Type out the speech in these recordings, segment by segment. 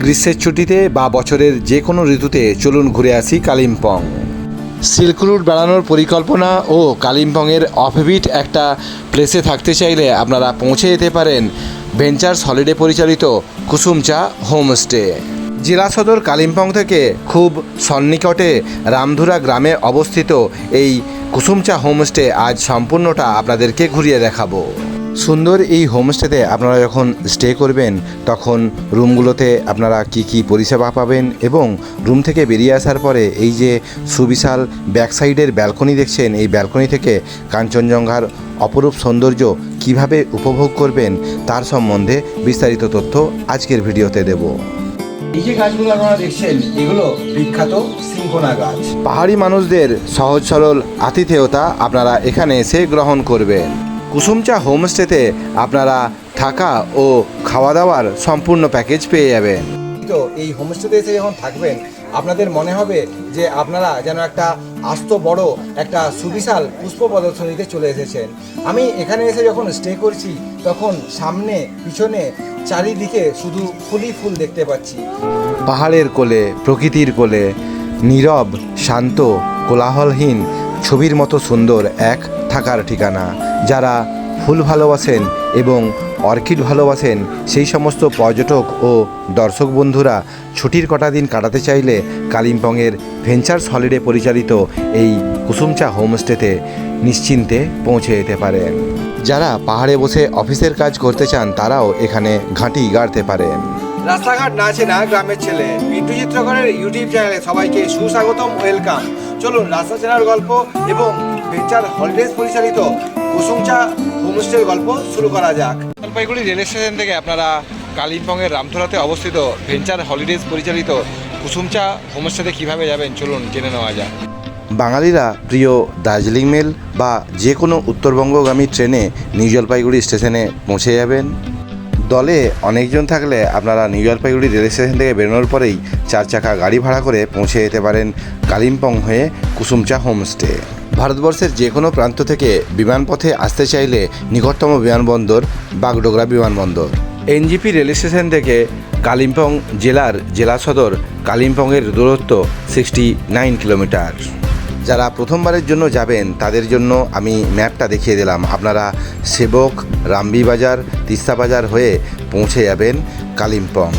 গ্রীষ্মের ছুটিতে বা বছরের যে কোনো ঋতুতে চলুন ঘুরে আসি কালিম্পং। সিল্ক রুট বেড়ানোর পরিকল্পনা ও কালিম্পংয়ের অফবিট একটা প্লেসে থাকতে চাইলে আপনারা পৌঁছে যেতে পারেন ভেঞ্চার্স হলিডে পরিচালিত কুসুমচা হোমস্টে জেলা সদর কালিম্পং থেকে খুব সন্নিকটে রামধুরা গ্রামে অবস্থিত এই কুসুমচা হোমস্টে আজ সম্পূর্ণটা আপনাদেরকে ঘুরিয়ে দেখাবো। সুন্দর এই হোমস্টেতে আপনারা যখন স্টে করবেন তখন রুমগুলোতে আপনারা কি কি পরিষেবা পাবেন এবং রুম থেকে বেরিয়ে আসার পরে এই যে সুবিশাল ব্যাক সাইডের ব্যালকনি দেখছেন এই ব্যালকনি থেকে কাঞ্চনজঙ্ঘার অপরূপ সৌন্দর্য কীভাবে উপভোগ করবেন তার সম্বন্ধে বিস্তারিত তথ্য আজকের ভিডিওতে দেব। এই যে গাছগুলো আপনারা দেখছেন এগুলো বিখ্যাত গাছ। পাহাড়ি মানুষদের সহজ সরল আতিথেয়তা আপনারা এখানে এসে গ্রহণ করবেন। কুসুমচা হোমস্টেতে আপনারা থাকা ও খাওয়া দাওয়ার সম্পূর্ণ প্যাকেজ পেয়ে যাবেন। তো এই হোমস্টেতে এসে যখন থাকবেন আপনাদের মনে হবে যে আপনারা যেন একটা আস্ত বড় একটা সুবিশাল পুষ্প প্রদর্শনীতে চলে এসেছেন। আমি এখানে এসে যখন স্টে করছি তখন সামনে পিছনে চারিদিকে শুধু ফুলই ফুল দেখতে পাচ্ছি। পাহাড়ের কোলে প্রকৃতির কোলে নীরব শান্ত কোলাহলহীন ছবির মতো সুন্দর এক থাকার ঠিকানা, যারা ফুল ভালোবাসেন এবং অর্কিড ভালোবাসেন, সেই সমস্ত পর্যটক ও দর্শক বন্ধুরা ছুটির কটা দিন কাটাতে চাইলে কালিম্পংয়ের ভেঞ্চার্স হলিডে পরিচালিত এই কুসুমচা হোমস্টেতে নিশ্চিন্তে পৌঁছে যেতে পারেন। যারা পাহাড়ে বসে অফিসের কাজ করতে চান, তারাও এখানে ঘাঁটি গাড়তে পারেন। রাস্তাঘাট না চেনা গ্রামের ছেলে। মিন্টু চিত্রকরের ইউটিউব চ্যানেলে সবাইকে সুস্বাগতম, ওয়েলকাম। চলুন রাস্তা চেনার গল্প এবং ভেঞ্চার হলিডেজ পরিচালিত কুসুমচা হোমস্টের গল্প শুরু করা যাক। জলপাইগুড়ি রেল স্টেশন থেকে আপনারা কালিম্পংয়ের রামধুরাতে অবস্থিত ভেঞ্চার হলিডেজ পরিচালিত কুসুমচা হোমস্টেতে কীভাবে যাবেন চলুন জেনে নেওয়া যাক। বাঙালিরা প্রিয় দার্জিলিং মেল বা যে কোনো উত্তরবঙ্গগামী ট্রেনে নিউ জলপাইগুড়ি স্টেশনে পৌঁছে যাবেন। দলে অনেকজন থাকলে আপনারা নিউ জলপাইগুড়ি রেল স্টেশন থেকে বেরোনোর পরেই চার চাকা গাড়ি ভাড়া করে পৌঁছে যেতে পারেন কালিম্পং হয়ে কুসুমচা হোমস্টে। ভারতবর্ষের যে কোনো প্রান্ত থেকে বিমানপথে আসতে চাইলে নিকটতম বিমানবন্দর বাগডোগরা বিমানবন্দর। এনজিপি রেল স্টেশন থেকে কালিম্পং জেলার জেলা সদর কালিম্পংয়ের দূরত্ব সিক্সটি নাইন কিলোমিটার। যারা প্রথমবারের জন্য যাবেন, তাদের জন্য আমি ম্যাপটা দেখিয়ে দিলাম। আপনারা সেবক, রামবি বাজার, তিস্তা বাজার হয়ে পৌঁছে যাবেন কালিম্পং।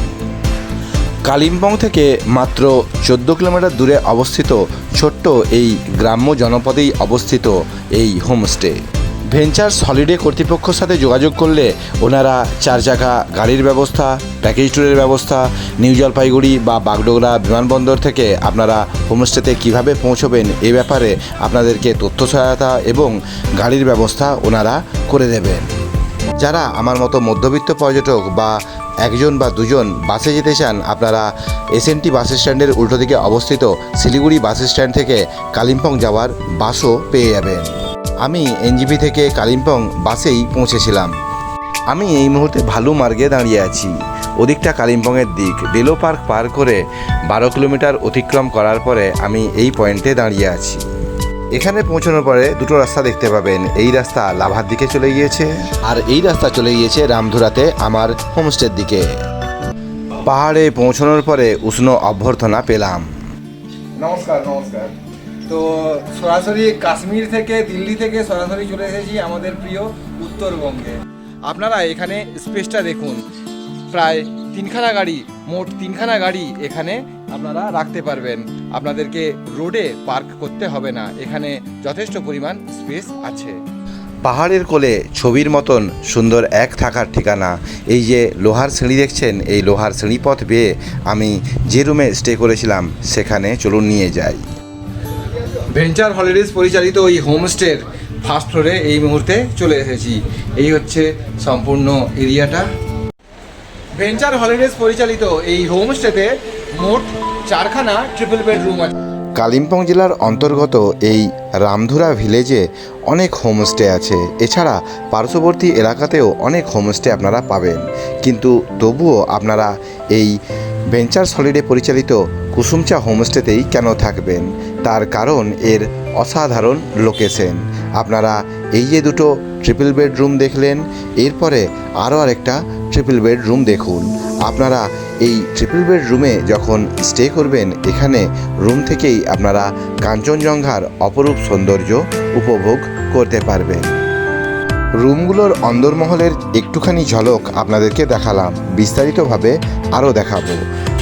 কালিম্পং থেকে মাত্র চোদ্দ কিলোমিটার দূরে অবস্থিত ছোট্ট এই গ্রাম্য জনপদেই অবস্থিত এই হোমস্টে। ভেঞ্চার্স হলিডে কর্তৃপক্ষের সাথে যোগাযোগ করলে ওনারা চার চাকা গাড়ির ব্যবস্থা প্যাকেজ ট্যুরের ব্যবস্থা নিউ জলপাইগুড়ি বা বাগডোগরা বিমানবন্দর থেকে আপনারা হোমস্টেতে কীভাবে পৌঁছবেন এ ব্যাপারে আপনাদেরকে তথ্য সহায়তা এবং গাড়ির ব্যবস্থা ওনারা করে দেবেন। যারা আমার মতো মধ্যবিত্ত পর্যটক বা একজন বা দুজন বাসে যেতে চান, আপনারা এসএনটি বাস স্ট্যান্ডের উল্টো দিকে অবস্থিত শিলিগুড়ি বাস স্ট্যান্ড থেকে কালিম্পং যাওয়ার বাসও পেয়ে যাবেন। আমি এনজিপি থেকে কালিম্পং বাসেই পৌঁছেছিলাম। আমি এই মুহূর্তে ভালু মার্গে দাঁড়িয়ে আছি। ওদিকটা কালিম্পংয়ের দিক। বেলো পার্ক পার করে বারো কিলোমিটার অতিক্রম করার পরে আমি এই পয়েন্টে দাঁড়িয়ে আছি। এখানে পৌঁছানোর পরে দুটো রাস্তা দেখতে পাবেন। এই রাস্তা লাভার দিকে চলে গিয়েছে আর এই রাস্তা চলে গিয়েছে রামধুরাতে আমার হোমস্টের দিকে। পাহাড়ে পৌঁছানোর পরে উষ্ণ অভ্যর্থনা পেলাম। নমস্কার নমস্কার। তো সরাসরি কাশ্মীর থেকে, দিল্লি থেকে সরাসরি চলে এসেছি আমাদের প্রিয় উত্তরবঙ্গে। আপনারা এখানে স্পেসটা দেখুন। প্রায় তিনখানা গাড়ি, মোট তিনখানা গাড়ি এখানে আপনারা রাখতে পারবেন। আপনাদেরকে রোডে পার্ক করতে হবে না। এখানে যথেষ্ট পরিমাণ স্পেস আছে। পাহাড়ের কোলে ছবির মতন সুন্দর এক থাকার ঠিকানা। এই যে লোহার সিঁড়ি দেখছেন, এই লোহার সিঁড়িপথ বেয়ে আমি যে রুমে স্টে করেছিলাম, সেখানে চলুন নিয়ে যাই। ভেঞ্চার হলিডেজ পরিচালিত ওই হোমস্টের ফার্স্ট ফ্লোরে এই মুহূর্তে চলে এসেছি। এই হচ্ছে সম্পূর্ণ এরিয়াটা। ভেঞ্চার হলিডেজ পরিচালিত এই হোমস্টেতে মোট চারখানা ট্রিপল বেডরুম আছে। কালিম্পং জেলার অন্তর্গত এই রামধুরা ভিলেজে অনেক হোমস্টে আছে। এছাড়া পার্শ্ববর্তী এলাকাতেও অনেক হোমস্টে আপনারা পাবেন। কিন্তু তবুও আপনারা এই ভেঞ্চার্স হলিডে পরিচালিত কুসুমচা হোমস্টেতেই কেন থাকবেন? তার কারণ এর অসাধারণ লোকেশন। আপনারা এই যে দুটো ট্রিপল বেডরুম দেখলেন, এরপরে আরও আরেকটা ট্রিপল বেডরুম দেখুন। আপনারা এই ট্রিপল বেড রুমে যখন স্টে করবেন, এখানে রুম থেকেই আপনারা কাঞ্চনজঙ্ঘার অপরূপ সৌন্দর্য উপভোগ করতে পারবেন। রুমগুলোর অন্দরমহলের একটুখানি ঝলক আপনাদেরকে দেখালাম। বিস্তারিতভাবে আরও দেখাবো।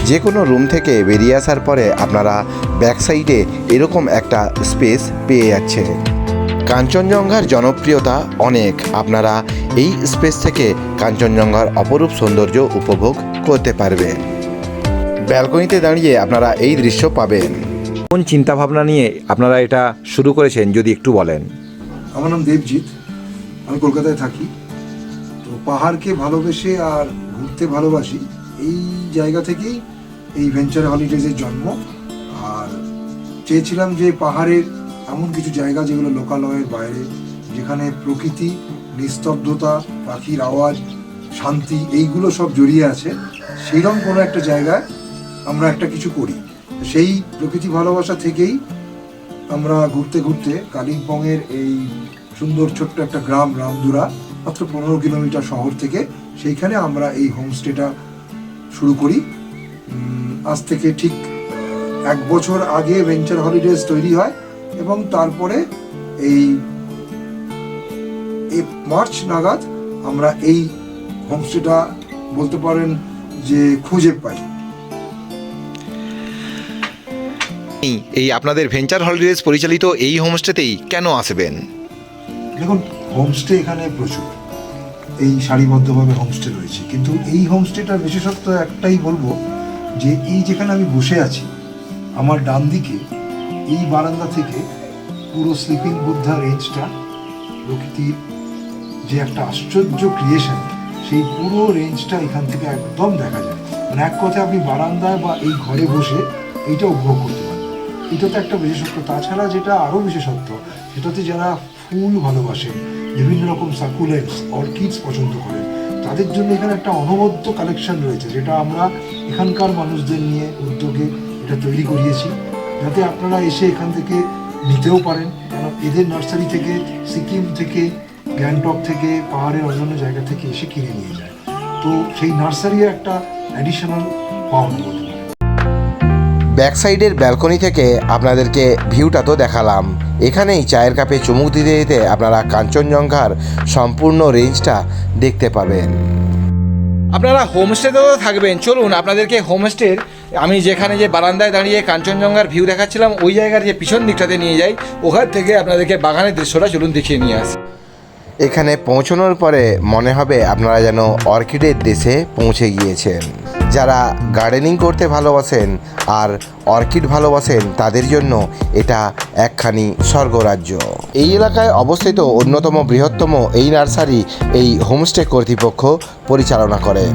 যে কোনো রুম থেকে বেরিয়ে আসার পরে আপনারা ব্যাক সাইডে এরকম একটা স্পেস পেয়ে যাচ্ছেন। কাঞ্চনজঙ্ঘার জনপ্রিয়তা অনেক। আপনারা এই স্পেস থেকে কাঞ্চনজঙ্ঘার অপরূপ সৌন্দর্য উপভোগ করতে পারবেন। ব্যালকনিতে দাঁড়িয়ে আপনারা এই দৃশ্য পাবেন। কোন চিন্তাভাবনা নিয়ে আপনারা এটা শুরু করেছেন, যদি একটু বলেন? আমার নাম দেবজিৎ। আমি কলকাতায় থাকি, তো পাহাড়কে ভালোবেসে আর ঘুরতে ভালোবাসি। এই জায়গা থেকেই এই ভেঞ্চার হলিডেজের জন্ম। আর চেয়েছিলাম যে পাহাড়ের এমন কিছু জায়গা যেগুলো লোকালয়ের বাইরে, যেখানে প্রকৃতি, নিস্তব্ধতা, পাখির আওয়াজ, শান্তি, এইগুলো সব জড়িয়ে আছে। সেইরকম কোনো একটা জায়গায় আমরা একটা কিছু করি। সেই প্রকৃতি ভালোবাসা থেকেই আমরা ঘুরতে ঘুরতে কালিম্পংয়ের এই সুন্দর ছোট্ট একটা গ্রাম, রামদুরা, মাত্র পনেরো কিলোমিটার শহর থেকে। সেইখানে আমরা এই হোমস্টেটা শুরু করি। আজ থেকে ঠিক এক বছর আগে ভেঞ্চার হলিডেজ তৈরি হয় এবং তারপরে এই মার্চ নাগাদ আমরা এই হোমস্টেটা বলতে পারেন যে খুঁজে পাই। এই আপনাদের ভেঞ্চার হলিডেজ পরিচালিত এই হোমস্টেতেই কেন আসবেন? দেখুন হোমস্টে এখানে প্রচুর। এই সারিবদ্ধভাবে হোমস্টে রয়েছে। কিন্তু এই হোমস্টেটার বিশেষত্ব একটাই বলব যে, এই যেখানে আমি বসে আছি, আমার ডান দিকে, এই বারান্দা থেকে পুরো স্লিপিং বুদ্ধা রেঞ্জটা প্রকৃতির যে একটা আশ্চর্য ক্রিয়েশন সেই পুরো রেঞ্জটা এখান থেকে একদম দেখা যায়। মানে এক কথায় আপনি বারান্দায় বা এই ঘরে বসে এইটা উপভোগ করতে পারেন। এটা তো একটা বিশেষত্ব। তাছাড়া যেটা আরও বিশেষত্ব, সেটাতে যারা ফুল ভালোবাসেন বিভিন্ন রকম সাকুলেন্টস অর্কিডস পছন্দ করেন তাদের জন্য এখানে একটা অনবদ্য কালেকশন রয়েছে, যেটা আমরা এখানকার মানুষদের নিয়ে উদ্যোগে এটা তৈরি করিয়েছি। যাতে আপনারা এসে এখান থেকে নিতেও পারেন কারণ এদের নার্সারি থেকে, সিকিম থেকে, গ্যাংটক থেকে, পাহাড়ের অন্যান্য জায়গা থেকে এসে কিনে নিয়ে যায়। তো সেই নার্সারি একটা অ্যাডিশনাল পারেন ব্যাক সাইডের ব্যালকনি থেকে আপনাদেরকে ভিউটা তো দেখালাম। এখানেই চায়ের কাপে চুমুক দিতে দিতে আপনারা কাঞ্চনজঙ্ঘার সম্পূর্ণ রেঞ্জটা দেখতে পাবেন। আপনারা হোমস্টেতেও থাকবেন। চলুন, আপনাদেরকে হোমস্টের, আমি যেখানে যে বারান্দায় দাঁড়িয়ে কাঞ্চনজঙ্ঘার ভিউ দেখাচ্ছিলাম, ওই জায়গার যে পিছন দিকটাতে নিয়ে যাই, ওখান থেকে আপনাদেরকে বাগানের দৃশ্যটা চলুন দেখিয়ে নিয়ে আসি। এখানে পৌঁছানোর পরে মনে হবে আপনারা যেন অর্কিডের দেশে পৌঁছে গিয়েছেন। যারা গার্ডেনিং করতে ভালোবাসেন আর অর্কিড ভালোবাসেন তাদের জন্য এটা একখানি স্বর্গরাজ্য এই এলাকায় অবস্থিত অন্যতম বৃহত্তম এই নার্সারি এই হোমস্টে কর্তৃপক্ষ পরিচালনা করেন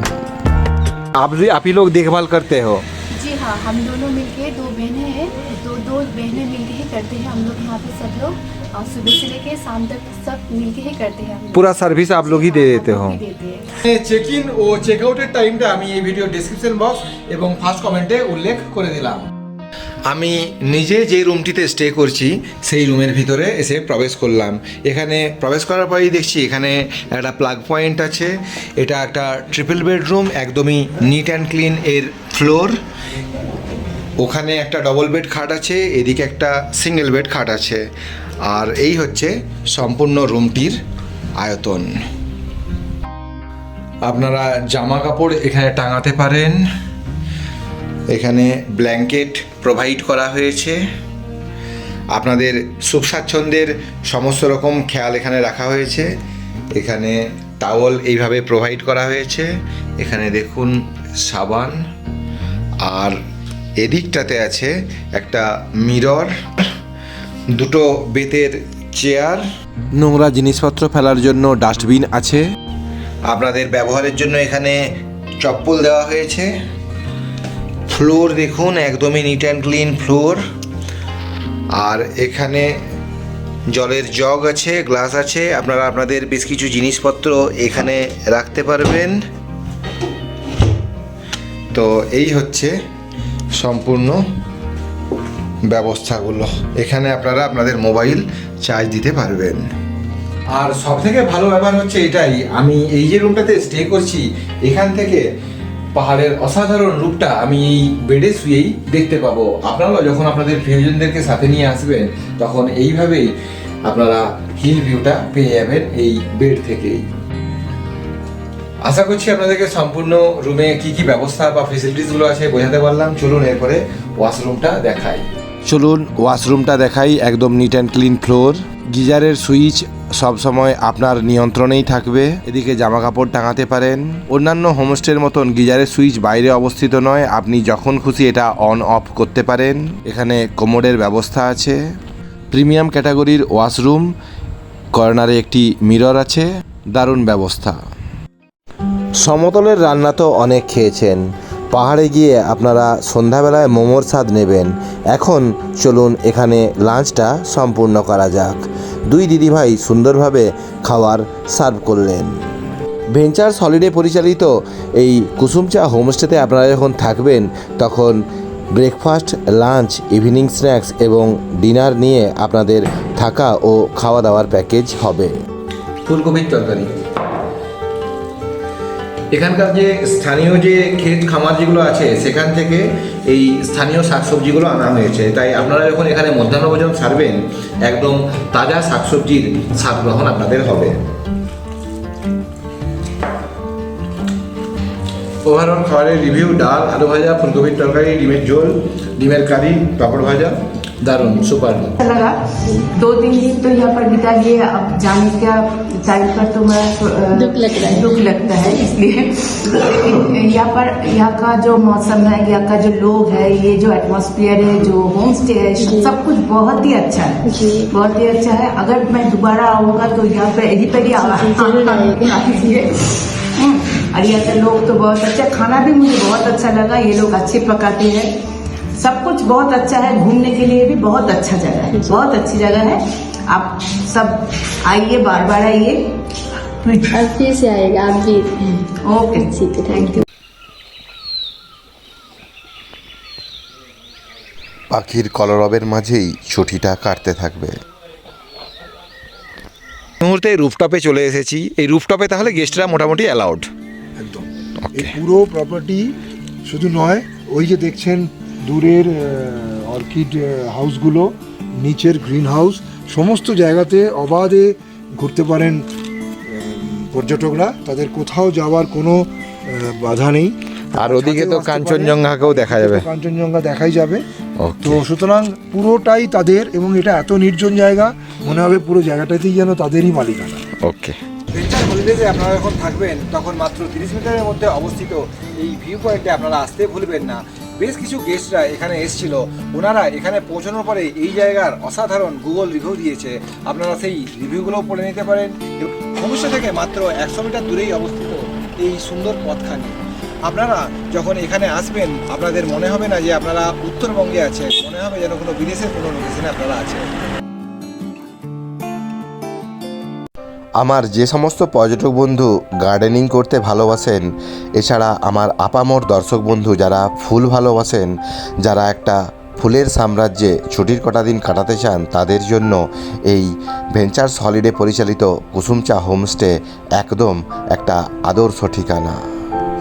আপনি আপনি লোক দেখভাল করতে হো जी हाँ हम दोनों मिलके दो बहनें हैं दो दो बहनें मिलके ही करते हैं हम लोग यहाँ पे सब लोग और सुबह से लेके शाम तक सब मिलके ही करते हैं हम लोग। পুরা সার্ভিস আপ লোক হি দে দেতে হো ही देते हैं চেক ইন ও চেক আউটের টাইমটা আমি এই ভিডিও ডিসক্রিপশন বক্স এবং ফার্স্ট কমেন্টে উল্লেখ করে দিলাম আমি নিজে যে রুমটিতে স্টে করছি সেই রুমের ভিতরে এসে প্রবেশ করলাম এখানে প্রবেশ করার পরেই দেখছি এখানে একটা প্লাগ পয়েন্ট আছে এটা একটা ট্রিপল বেডরুম একদমই নিট অ্যান্ড ক্লিন এর ফ্লোর ওখানে একটা ডবল বেড খাট আছে, এদিকে একটা সিঙ্গেল বেড খাট আছে। আর এই হচ্ছে সম্পূর্ণ রুমটির আয়তন। আপনারা জামা কাপড় এখানে টাঙাতে পারেন। এখানে ব্ল্যাঙ্কেট প্রোভাইড করা হয়েছে। আপনাদের সুখ স্বাচ্ছন্দ্যের সমস্ত রকম খেয়াল এখানে রাখা হয়েছে। এখানে টাওয়াল এইভাবে প্রোভাইড করা হয়েছে। এখানে দেখুন সাবান। আর এদিকটাতে আছে একটা মিরর দুটো বেতের চেয়ার। নোংরা জিনিসপত্র ফেলার জন্য ডাস্টবিন আছে। আপনাদের ব্যবহারের জন্য এখানে চপ্পল দেওয়া হয়েছে। ফ্লোর দেখুন একদমই নিট অ্যান্ড ক্লিন ফ্লোর আর এখানে জলের জগ আছে গ্লাস আছে। আপনারা আপনাদের বেশ কিছু জিনিসপত্র এখানে রাখতে পারবেন। তো এই হচ্ছে সম্পূর্ণ ব্যবস্থাগুলো। এখানে আপনারা আপনাদের মোবাইল চার্জ দিতে পারবেন। আর সব থেকে ভালো ব্যাপার হচ্ছে এটাই, আমি এই যে রুমটাতে স্টে করছি, এখান থেকে পাহাড়ের অসাধারণ রূপটা আমি এই বেডে শুয়েই দেখতে পাবো। আপনারাও যখন আপনাদের প্রিয়জনদেরকে সাথে নিয়ে আসবেন, তখন এইভাবেই আপনারা হিল ভিউটা পেয়ে যাবেন এই বেড থেকেই। আশা করছি আপনাদেরকে সম্পূর্ণ রুমে কি কি ব্যবস্থা বা ফেসিলিটিসগুলো আছে বোঝাতে পারলাম। চলুন এরপরে ওয়াশরুমটা দেখাই। চলুন ওয়াশরুমটা দেখাই, একদম নিট অ্যান্ড ক্লিন ফ্লোর গিজারের সুইচ সব সময় আপনার নিয়ন্ত্রণেই থাকবে। এদিকে জামা কাপড় টাঙাতে পারেন। অন্যান্য হোমস্টের মতন গিজারের সুইচ বাইরে অবস্থিত নয়, আপনি যখন খুশি এটা অন অফ করতে পারেন। এখানে কোমোডের ব্যবস্থা আছে। প্রিমিয়াম ক্যাটাগরির ওয়াশরুম কর্নারে একটি মিরর আছে। দারুণ ব্যবস্থা। সমতলের রান্না তো অনেক খেয়েছেন। পাহাড়ে গিয়ে আপনারা সন্ধ্যাবেলায় মোমোর স্বাদ নেবেন। এখন চলুন এখানে লাঞ্চটা সম্পূর্ণ করা যাক। দুই দিদিভাই সুন্দরভাবে খাবার সার্ভ করলেন। ভেঞ্চার্স হলিডে পরিচালিত এই কুসুমচা হোমস্টেতে আপনারা যখন থাকবেন, তখন ব্রেকফাস্ট, লাঞ্চ, ইভিনিং স্ন্যাক্স এবং ডিনার নিয়ে আপনাদের থাকা ও খাওয়া দাওয়ার প্যাকেজ হবে। ফুলকপির তরকারি। এখানকার যে স্থানীয় যে ক্ষেত, খামার যেগুলো আছে, সেখান থেকে এই স্থানীয় শাকসবজিগুলো আনা হয়েছে। তাই আপনারা যখন এখানে মধ্যাহ্নভোজন সারবেন, একদম তাজা শাকসবজির স্বাদ গ্রহণ আপনাদের হবে। ওভারঅল খাবারের রিভিউ, ডাল, আলু ভাজা, ফুলকপির তরকারি, ডিমের ঝোল, ডিমের কারি, পাপড় ভাজা। दारुण सुपर। लगा दो दिन दिन तो यहाँ पर बिता लिए अब जाने का टाइम पर तो मैं दुख लगता है। दुख लगता है इसलिए। यहाँ पर यहाँ का जो मौसम है यहाँ का जो लोग है ये जो एटमोसफियर है जो होम स्टे है सब कुछ बहुत ही अच्छा है। बहुत ही अच्छा है। अगर मैं दोबारा आऊँगा तो यहाँ पे यही पर ही हम्म। और यहाँ के लोग तो बहुत अच्छा। खाना भी मुझे बहुत अच्छा लगा। ये लोग अच्छे पकाते हैं। सब कुछ बहुत अच्छा है घूमने के लिए भी बहुत अच्छा जगह है बहुत अच्छी जगह है आप सब आइए बार बार आइए अब फिर से आएगा आप भी ओके ठीक है थैंक यू পাখির কলরবের মাঝেই ছুটিটা কাটতে থাকবে মুহূর্তে রুফটপে চলে এসেছি এই রুফটপে তাহলে গেস্টরা মোটামুটি অ্যালাউড একদম এই পুরো প্রপার্টি শুধু নয় ওই যে দেখছেন দূরের অর্কিড হাউসগুলো নিচের গ্রিন হাউস সমস্ত জায়গাতে অবাধে ঘুরতে পারেন পর্যটকরা। তাদের কোথাও যাওয়ার কোনো বাধা নেই। আর ওদিকে তো। কাঞ্চনজঙ্ঘাকেও দেখা যাবে। কাঞ্চনজঙ্ঘা দেখাই যাবে। তো সুতরাং পুরোটাই তাদের এবং এটা এত নির্জন জায়গা মনে হবে পুরো জায়গাটাতেই যেন তাদেরই মালিকানা। ওকে। ভেঞ্চার হলিডেজে আপনারা যখন থাকবেন তখন মাত্র তিরিশ মিটারের মধ্যে অবস্থিত এই ভিউ পয়েন্টে আপনারা আসতে ভুলবেন না। বেশ কিছু গেস্টরা এখানে এসেছিল। ওনারা এখানে পৌঁছানোর পরে এই জায়গার অসাধারণ গুগল রিভিউ দিয়েছে। আপনারা সেই রিভিউগুলোও পড়ে নিতে পারেন। সমস্যা থেকে মাত্র একশো মিটার দূরেই অবস্থিত এই সুন্দর পথখানি। আপনারা যখন এখানে আসবেন, আপনাদের মনে হবে না যে আপনারা উত্তরবঙ্গে আছেন। মনে হবে যেন কোনো বিদেশের কোনো লোকেশনে আপনারা আছেন। আমার যে সমস্ত পর্যটক বন্ধু গার্ডেনিং করতে ভালোবাসেন, এছাড়া আমার আপামর দর্শক বন্ধু যারা ফুল ভালোবাসেন, যারা একটা ফুলের সাম্রাজ্যে ছুটির কটা দিন কাটাতে চান, তাদের জন্য এই ভেঞ্চার্স হলিডে পরিচালিত কুসুমচা হোমস্টে একদম একটা আদর্শ ঠিকানা।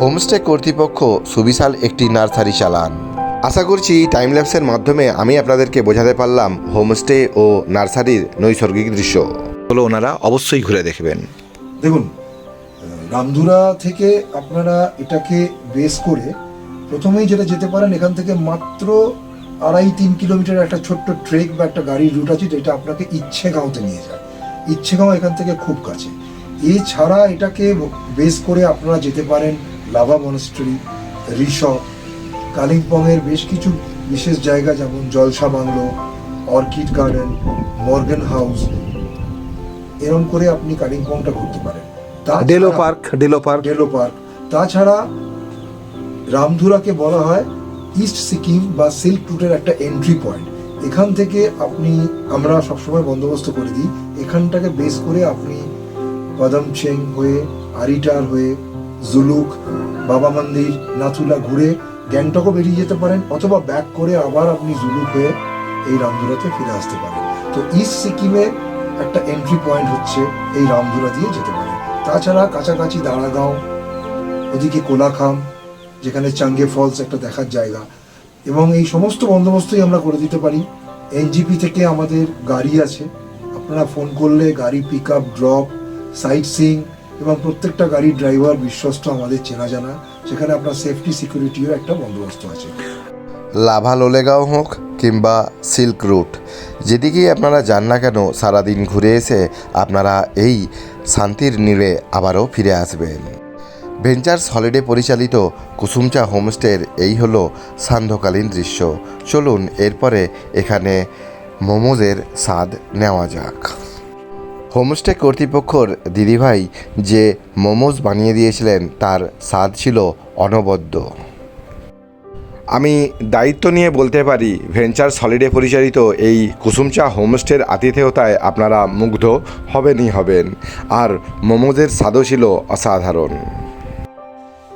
হোমস্টে কর্তৃপক্ষ সুবিশাল একটি নার্সারি চালান। আশা করছি টাইম ল্যাপসের মাধ্যমে আমি আপনাদেরকে বোঝাতে পারলাম হোমস্টে ও নার্সারির নৈসর্গিক দৃশ্য। হলো ওনারা অবশ্যই ঘুরে দেখবেন। দেখুন রামধুরা থেকে আপনারা এটাকে বেস করে প্রথমেই যেটা যেতে পারেন এখান থেকে মাত্র আড়াই তিন কিলোমিটার একটা ছোট্ট ট্রেক বা একটা গাড়ির রুট আছে যেটা আপনাকে ইচ্ছে গাঁওতে নিয়ে যায়। ইচ্ছে গাঁও এখান থেকে খুব কাছে। এছাড়া এটাকে বেস করে আপনারা যেতে পারেন লাভা মনস্ট্রি ঋষভ কালিম্পংয়ের বেশ কিছু বিশেষ জায়গা যেমন Jalsa bungalow, orchid garden, Morgan house এরম করে আপনি কালিম্পংটা ঘুরতে পারেন। Deolo park Deolo park Deolo park তাছাড়া রামধুরাকে বলা হয় ইস্ট সিকিম বা সিল্ক রুটের একটা এন্ট্রি পয়েন্ট এখান থেকে আপনি আমরা সবসময় বন্দোবস্ত করে দিই। এখানটাকে বেস করে আপনি পদমচেং হয়ে আরিটার হয়ে জুলুক বাবা মন্দির নাথুলা ঘুরে গ্যাংটকও বেরিয়ে যেতে পারেন অথবা ব্যাক করে আবার আপনি জুলুক হয়ে এই রামধুরাতে ফিরে আসতে পারেন। তো ইস্ট সিকিমে একটা এন্ট্রি পয়েন্ট হচ্ছে এই রামধুরা দিয়ে যেতে পারে। তাছাড়া কাছাকাছি দাঁড়াগাঁও, ওদিকে কোলাখাম, যেখানে চাঙ্গে ফলস একটা দেখার জায়গা। এবং এই সমস্ত বন্দোবস্তই আমরা করে দিতে পারি। এনজিপি থেকে আমাদের গাড়ি আছে। আপনারা ফোন করলে গাড়ি pick up drop sightseeing এবং প্রত্যেকটা গাড়ির ড্রাইভার বিশ্বস্ত আমাদের চেনা জানা। সেখানে আপনার সেফটি সিকিউরিটিও একটা বন্দোবস্ত আছে। লাভা লোলেগাঁও হোক কিংবা সিল্ক রুট। যেদিকেই আপনারা যান না কেন, সারাদিন ঘুরে এসে আপনারা এই শান্তির নীড়ে আবারও ফিরে আসবেন। ভেঞ্চার্স হলিডে পরিচালিত কুসুমচা হোমস্টের এই হলো সান্ধ্যকালীন দৃশ্য। চলুন এরপরে এখানে মোমোজের স্বাদ নেওয়া যাক। হোমস্টে কর্তৃপক্ষর দিদিভাই যে মোমোজ বানিয়ে দিয়েছিলেন, তার স্বাদ ছিল অনবদ্য। আমি দায়িত্ব নিয়ে বলতে পারি ভেঞ্চার সলিডে পরিচালিত এই কুসুমচা হোমস্টের আতিথেয়তায় আপনারা মুগ্ধ হবেনই হবেন। আর মোমোদের স্বাদও ছিল অসাধারণ।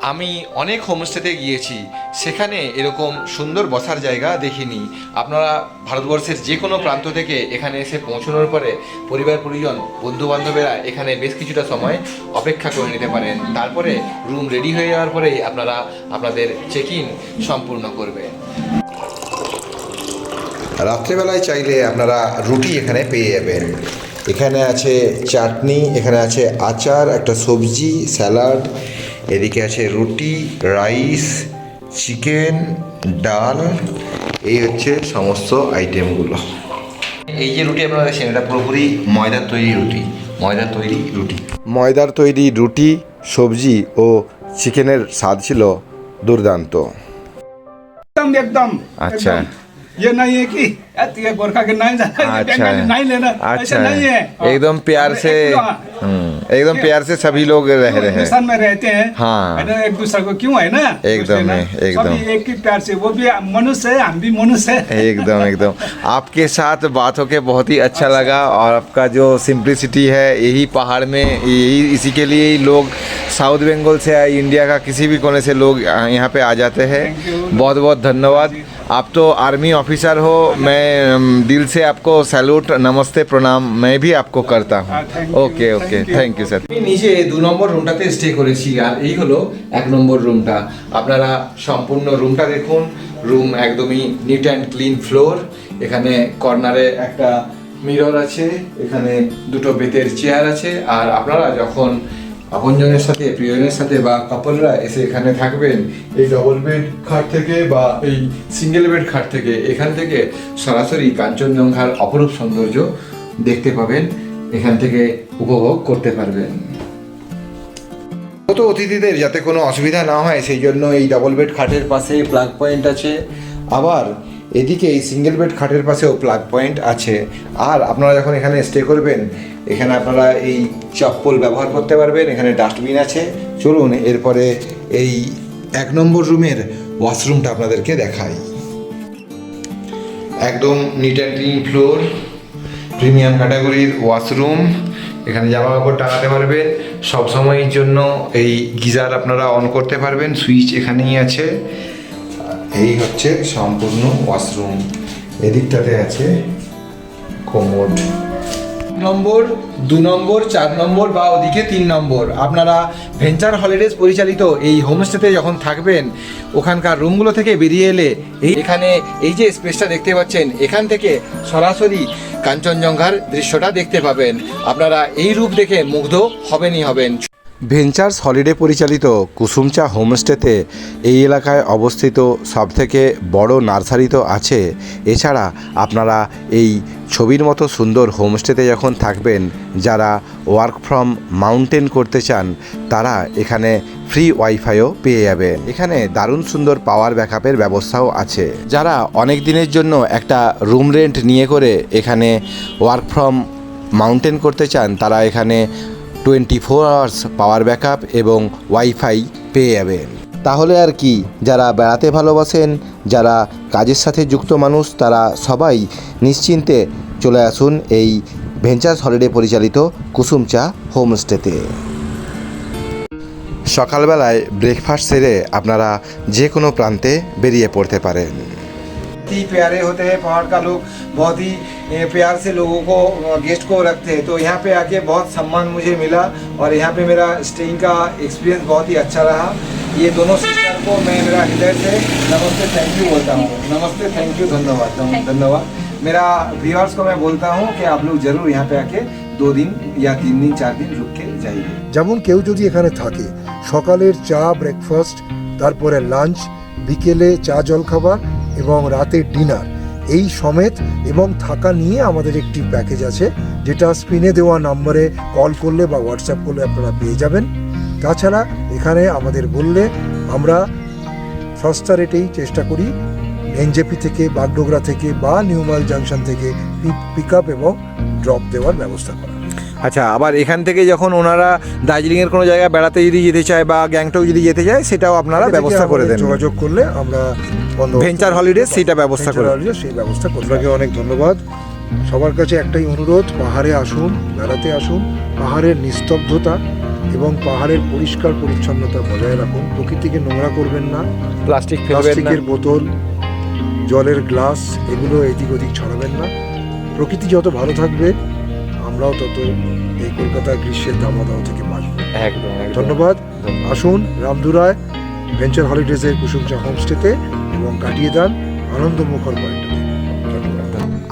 আমি অনেক হোমস্টেতে গিয়েছি। সেখানে এরকম সুন্দর বসার জায়গা দেখিনি। আপনারা ভারতবর্ষের যে কোনো প্রান্ত থেকে এখানে এসে পৌঁছানোর পরে পরিবার, পরিজন বন্ধু বান্ধবেরা এখানে বেশ কিছুটা সময় অপেক্ষা করে নিতে পারেন। তারপরে রুম রেডি হয়ে যাওয়ার পরেই আপনারা আপনাদের চেক ইন সম্পূর্ণ করবেন। রাত্রেবেলায় চাইলে আপনারা রুটি এখানে পেয়ে যাবেন। এখানে আছে চাটনি, এখানে আছে আচার, একটা সবজি, স্যালাড এদিকে আছে রুটি রাইস চিকেন ডাল এই হচ্ছে সমস্ত আইটেমগুলো। এই যে রুটি আপনারা দেখছেন এটা পুরোপুরি ময়দার তৈরি রুটি ময়দার তৈরি রুটি। ময়দার তৈরি রুটি সবজি ও চিকেনের স্বাদ ছিল দুর্দান্ত। একদম একদম। আচ্ছা। ये नहीं है कि ये गोरखा के नहीं जाना अच्छा बंगाली नहीं लेना अच्छा नहीं है। एकदम प्यार से हाँ, हम्म, एकदम प्यार से सभी लोग रह रहे हैं। में रहते हैं। हाँ। है एक दूसरे को क्यों है ना? एकदम है, एकदम। एक ही प्यार से वो भी मनुष्य है हम भी मनुष्य है। एकदम एकदम। आपके साथ बात होके बहुत ही अच्छा लगा और आपका जो सिंप्लिसिटी है यही पहाड़ में यही इसी के लिए ही लोग साउथ बंगाल से इंडिया का किसी भी कोने से लोग यहाँ पे आ जाते हैं। बहुत बहुत धन्यवाद। आप तो आर्मी ऑफिसर हो मैं अम, दिल से आपको सैल्यूट नमस्ते प्रणाम मैं भी आपको करता हूँ हाँ, thank you, okay okay thank you. Thank you sir আমি নিজে দু নম্বর রুমটাতে স্টে করেছি আর এই হলো এক নম্বর রুমটা আপনারা সম্পূর্ণ রুমটা দেখুন রুম একদমই নিট অ্যান্ড ক্লিন ফ্লোর এখানে কর্নারে একটা মিরর আছে এখানে দুটো বেতের চেয়ার আছে আর আপনারা যখন আপনজনের সাথে, প্রিয়জনের সাথে বা কাপলরা এসে এখানে থাকবেন, এই ডবল বেড খাট থেকে বা এই সিঙ্গেল বেড খাট থেকে, এখান থেকে সরাসরি কাঞ্চনজঙ্ঘার অপরূপ সৌন্দর্য দেখতে পাবেন, এখান থেকে উপভোগ করতে পারবেন। তো অতিথিদের যাতে কোনো অসুবিধা না হয়, সেই জন্য এই ডাবল বেড খাটের পাশে প্লাগ পয়েন্ট আছে। আবার এদিকে এই সিঙ্গেল বেড খাটের পাশেও প্লাগ পয়েন্ট আছে। আর আপনারা যখন এখানে স্টে করবেন এখানে আপনারা এই চপ্পল ব্যবহার করতে পারবেন, এখানে ডাস্টবিন আছে। চলুন, এরপরে এই এক নম্বর রুমের ওয়াশরুমটা আপনাদেরকে দেখাই। একদম neat and clean floor premium ক্যাটাগরির ওয়াশরুম। এখানে জামা কাপড় টাঙাতে পারবেন। সব সময়ের জন্য এই গিজার আপনারা অন করতে পারবেন, সুইচ এখানেই আছে। এই হচ্ছে সম্পূর্ণ ওয়াশরুম। এদিকটাতে আছে কোমোড। নম্বর, দু নম্বর, চার নম্বর বা ওদিকে তিন নম্বর। আপনারা ভেঞ্চার হলিডেজ পরিচালিত এই হোমস্টেতে যখন থাকবেন, ওখানকার রুমগুলো থেকে বেরিয়ে এলে এই এখানে এই যে স্পেসটা দেখতে পাচ্ছেন, এখান থেকে সরাসরি কাঞ্চনজঙ্ঘার দৃশ্যটা দেখতে পাবেন। আপনারা এই রূপ দেখে মুগ্ধ হবেনই হবেন। ভেঞ্চার্স হলিডে পরিচালিত কুসুমচা হোমস্টেতে এই এলাকায় অবস্থিত সবথেকে বড় নার্সারি তো আছে। এছাড়া আপনারা এই ছবির মতো সুন্দর হোমস্টেতে যখন থাকবেন, যারা ওয়ার্ক ফ্রম মাউন্টেন করতে চান, তারা এখানে ফ্রি ওয়াইফাইও পেয়ে যাবেন। এখানে দারুণ সুন্দর পাওয়ার ব্যাকআপের ব্যবস্থাও আছে। যারা অনেক দিনের জন্য একটা রুম রেন্ট নিয়ে করে এখানে ওয়ার্ক ফ্রম মাউন্টেন করতে চান, তারা এখানে twenty four hours power backup এবং ওয়াইফাই পেয়ে যাবেন। তাহলে আর কি যারা বেড়াতে ভালোবাসেন যারা কাজের সাথে যুক্ত মানুষ তারা সবাই নিশ্চিন্তে চলে আসুন এই ভেঞ্চার্স হলিডে পরিচালিত কুসুমচা হোমস্টেতে। সকালবেলায় ব্রেকফাস্ট সেরে আপনারা যে কোনো প্রান্তে বেরিয়ে পড়তে পারেন। ही प्यारे होते हैं पहाड़ का लोग बहुत ही ए, प्यार से लोगों को गेस्ट को रखते हैं तो यहाँ पे आके बहुत सम्मान मुझे मिला और यहाँ पे मेरा स्टेइंग का एक्सपीरियंस बहुत ही अच्छा रहा ये दोनों सिस्टर को मैं मेरा हृदय से नमस्ते थैंक यू बोलता हूँ नमस्ते थैंक यू धन्यवाद धन्यवाद मेरा व्यूअर्स को मैं बोलता हूँ कि आप लोग जरूर यहाँ पे आके दो दिन या तीन दिन चार दिन रुक के जाइए যেমন কেউ যদি এখানে থাকে সকালের চা ব্রেকফাস্ট তারপরে লাঞ্চ বিকেলে চা জলখাবার এবং রাতের ডিনার। এই সমেত এবং থাকা নিয়ে আমাদের একটি প্যাকেজ আছে যেটা স্ক্রিনে দেওয়া নম্বরে কল করলে বা হোয়াটসঅ্যাপ করলে আপনারা পেয়ে যাবেন। তাছাড়া এখানে আমাদের বললে আমরা সস্তা রেটেই চেষ্টা করি এনজেপি থেকে বাগডোগরা থেকে বা নিউমাল জাংশন থেকে পিক আপ এবং ড্রপ দেওয়ার ব্যবস্থা করা। আচ্ছা আবার এখান থেকে যখন ওনারা দার্জিলিংয়ের কোনো জায়গায় বেড়াতে যদি যেতে চায় বা গ্যাংটক যদি যেতে চায় সেটাও আপনারা ব্যবস্থা করে দেন। যোগাযোগ করলে আমরা ভেঞ্চার হলিডেজ সেইটা ব্যবস্থা করে। সেই ব্যবস্থা করি। আপনাকে অনেক ধন্যবাদ। সবার কাছে একটাই অনুরোধ পাহাড়ে আসুন বেড়াতে আসুন। পাহাড়ের নিস্তব্ধতা এবং পাহাড়ের পরিষ্কার পরিচ্ছন্নতা বজায় রাখুন। প্রকৃতিকে নোংরা করবেন না। প্লাস্টিক প্লাস্টিকের বোতল জলের গ্লাস এগুলো এদিক ওদিক ছড়াবেন না। প্রকৃতি যত ভালো থাকবে আমরাও তত এই কলকাতার গ্রীষ্মের দামাদাহ থেকে বাঁচব। একদম একদম। ধন্যবাদ। আসুন রামদুরায় ভেঞ্চার হলিডেজের কুসুমচা হোমস্টেতে এবং কাটিয়ে দেন আনন্দমুখর পয়েন্টে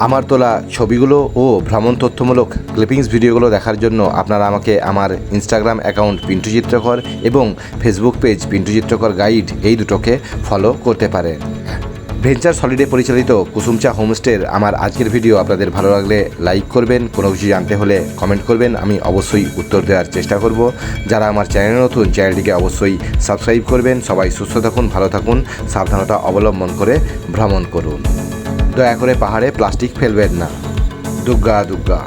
আমার তোলা ছবিগুলো ও ভ্রমণ তথ্যমূলক ক্লিপিংস ভিডিওগুলো দেখার জন্য আপনারা আমাকে আমার ইনস্টাগ্রাম অ্যাকাউন্ট পিন্টু চিত্রকর এবং ফেসবুক পেজ পিন্টু চিত্রকর গাইড এই দুটোকে ফলো করতে পারেন। ভেঞ্চার সলিডে পরিচালিত কুসুমচা হোমস্টের আমার আজকের ভিডিও। আপনাদের ভালো লাগলে লাইক করবেন, কোনো কিছু জানতে হলে কমেন্ট করবেন। আমি অবশ্যই উত্তর দেওয়ার চেষ্টা করব। যারা আমার চ্যানেল নতুন চ্যানেলটিকে অবশ্যই সাবস্ক্রাইব করবেন। সবাই সুস্থ থাকুন, ভালো থাকুন, সাবধানতা অবলম্বন করে ভ্রমণ করুন। দয়া করে পাহাড়ে প্লাস্টিক ফেলবেন না। দুগ্গা দুগ্গা।